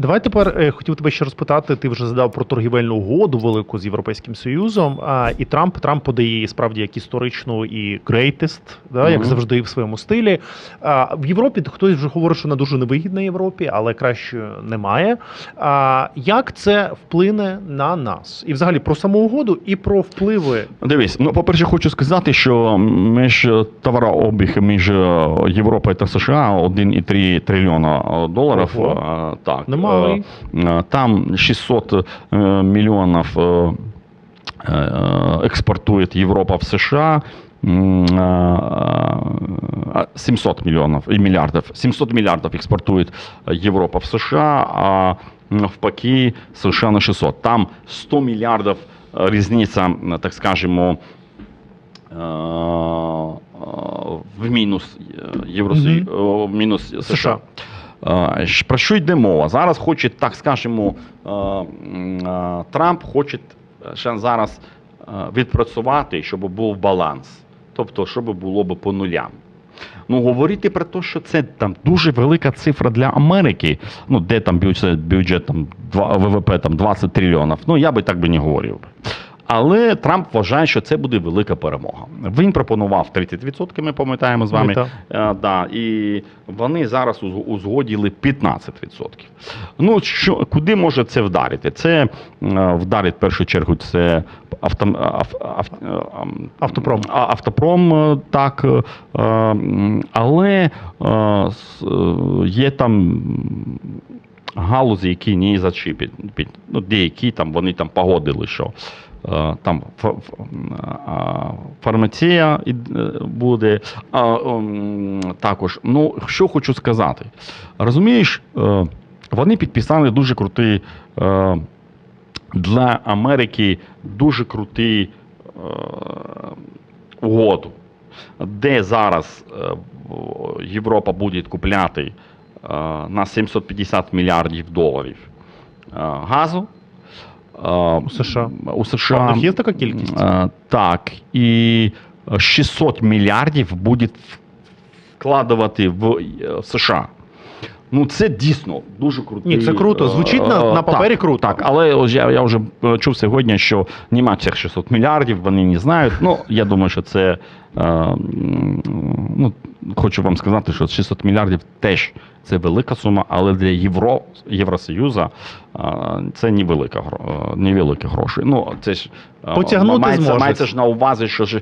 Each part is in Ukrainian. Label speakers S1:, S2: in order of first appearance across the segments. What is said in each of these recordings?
S1: Давай тепер е, хотів тебе ще розпитати. Ти вже задав про торгівельну угоду велику з Європейським Союзом. А і Трамп Трамп подає її справді як історичну і greatest, да, як завжди в своєму стилі. А в Європі хтось вже говорить, що вона дуже невигідна Європі, але краще немає. А як це вплине на нас? І взагалі про саму угоду і про впливи
S2: Дивись, ну по-перше, хочу сказати, що між товарообіг між Європою та США 1,3 трильйона доларів.
S1: Ого.
S2: Так,
S1: Немалий.
S2: Е, е, Там 600 е, е, експортує Європа в США. м, е, е, 700 мільйонів і мільярдів. 700 мільярдів експортує Європа в США, а навпаки США на 600. Там 100 мільярдів е, різниця, так скажемо, в мінус Євросоюз, в мінус США. Е, Про що йде мова? Зараз хоче, так скажемо, е, е, Трамп хоче ще зараз відпрацювати, щоб був баланс. Тобто, щоб було б по нулям. Ну, говорити про те, що це там дуже велика цифра для Америки, ну де там бюджет, бюджет там, два- ВВП там 20 трильйонів, ну я би так би не говорив. Але Трамп вважає, що це буде велика перемога. Він пропонував 30%, ми пам'ятаємо з вами.
S1: Та.
S2: Е, да, і вони зараз узгодили 15%. Ну, що, куди може це вдарити? Це е, вдарить в першу чергу це авто, ав, ав, е,
S1: Автопром.
S2: а- автопром, так. але е, е, є там галузі, які не зачіпять. Ну, деякі там вони там погодили, що там ф- а, фармація е, буде. А, також, ну, що хочу сказати. Розумієш, е, вони підписали дуже крутий е, для Америки дуже крутий е, угоду, де зараз е, Європа буде купляти е, на 750 мільярдів доларів е, газу. Е,
S1: У США.
S2: У США.
S1: є така кількість?
S2: Е, Так. І 600 мільярдів буде вкладувати в е, США. Ну, це дійсно дуже круто.
S1: Ні, це круто. Звучить на- на папері круто.
S2: Так, але я, я вже е, чув сьогодні, що нема цих 600 мільярдів, вони не знають. Ну, я думаю, що це. Е, ну, хочу вам сказати, що 600 мільярдів теж це велика сума, але для Євро, Євросоюзу е, це невелика, е, невеликі гроші. Ну, це ж
S1: Потягнути
S2: мається,
S1: зможуть.
S2: мається ж на увазі, що ж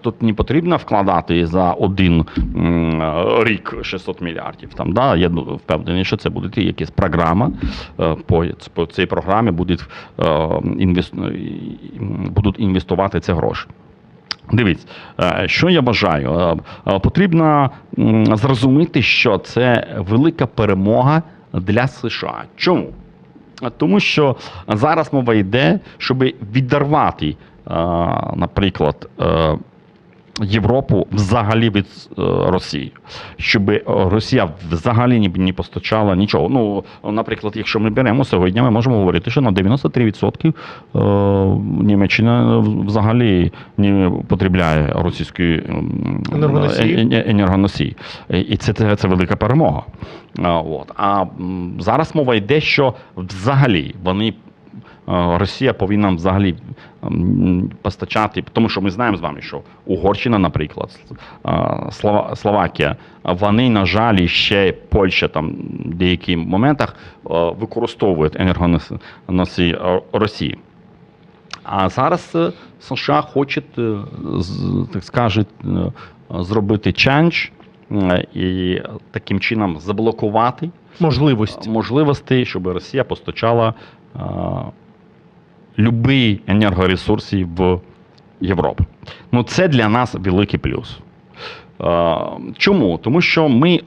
S2: тут не потрібно вкладати за один рік 600 мільярдів. Там, да? Я впевнений, що це буде якась програма. По, по цій програмі будуть, будуть інвестувати ці гроші. Дивіться, е, що я бажаю? Е, е, Потрібно зрозуміти, що це велика перемога для США. Чому? Тому що зараз мова йде, щоб відірвати, наприклад, Європу взагалі від е, Росії, щоб е, Росія взагалі ні- не постачала нічого. Ну, наприклад, якщо ми беремо сьогодні, ми можемо говорити, що на 93% е, Німеччина взагалі не потребляє російської
S1: Енергоносії.
S2: енергоносії. І це, це, це велика перемога. От. а зараз мова йде, що взагалі вони. Е, Росія повинна взагалі постачати, тому що ми знаємо з вами, що Угорщина, наприклад, е, Словакія, вони, на жаль, ще Польща там в деяких моментах е, використовують енергоносії Росії. А зараз США хочуть, е, так скажуть, зробити ченч і таким чином заблокувати
S1: Можливості.
S2: можливості, щоб Росія постачала е, любі енергоресурси в Європу. Ну, це для нас великий плюс. Е, чому? Тому що ми е,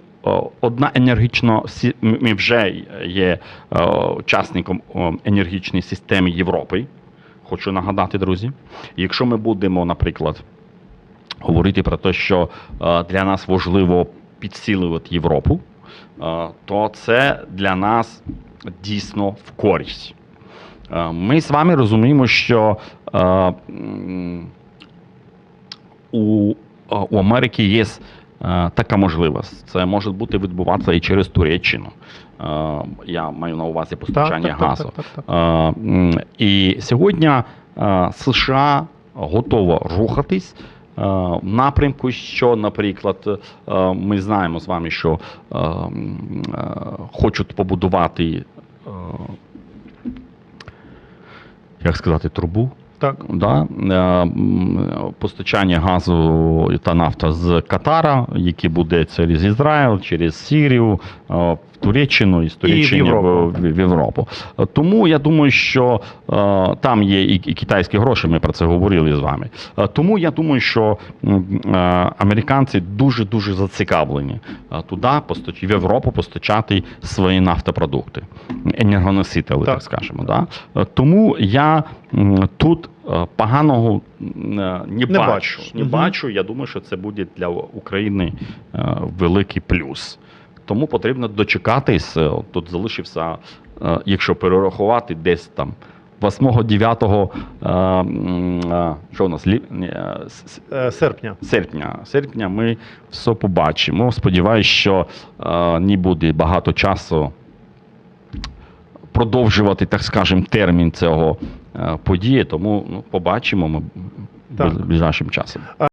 S2: одна енергічна ми вже є е, учасником енергічної системи Європи. Хочу нагадати, друзі. Якщо ми будемо, наприклад, говорити про те, що для нас важливо підсилювати Європу, то це для нас дійсно в користь. Е, Ми з вами розуміємо, що е, у, е, у Америки є така можливість. Це може бути відбуватися і через Туреччину. Я маю на увазі постачання
S1: так, так,
S2: газу.
S1: так, так, так.
S2: Е, І сьогодні США готова рухатись в напрямку, що, наприклад, ми знаємо з вами, що хочуть побудувати, як сказати, трубу.
S1: Так.
S2: Да? е, Постачання газу та нафта з Катара, який буде через Ізраїль, через Сирію, е, в Туреччину і з Туреччини
S1: Європу.
S2: в, в Європу. Тому я думаю, що е, там є і, і китайські гроші, ми про це говорили з вами. Тому я думаю, що американці дуже дуже зацікавлені туди, посточ- в Європу постачати свої нафтопродукти, енергоносителі, так,
S1: Так.
S2: скажемо. Да? Тому я тут е, поганого е, не,
S1: Не
S2: бачу.
S1: бачиш.
S2: Не
S1: Мгм.
S2: бачу. Я думаю, що це буде для України е, великий плюс. Тому потрібно дочекатись. Тут залишився, якщо перерахувати, десь там 8-9 е, м, е, що у нас
S1: Серпня.
S2: серпня. Серпня ми все побачимо. Сподіваюсь, що не буде багато часу продовжувати, так скажемо, термін цього події, тому ну, побачимо ми
S1: Так.
S2: ближайшим часом.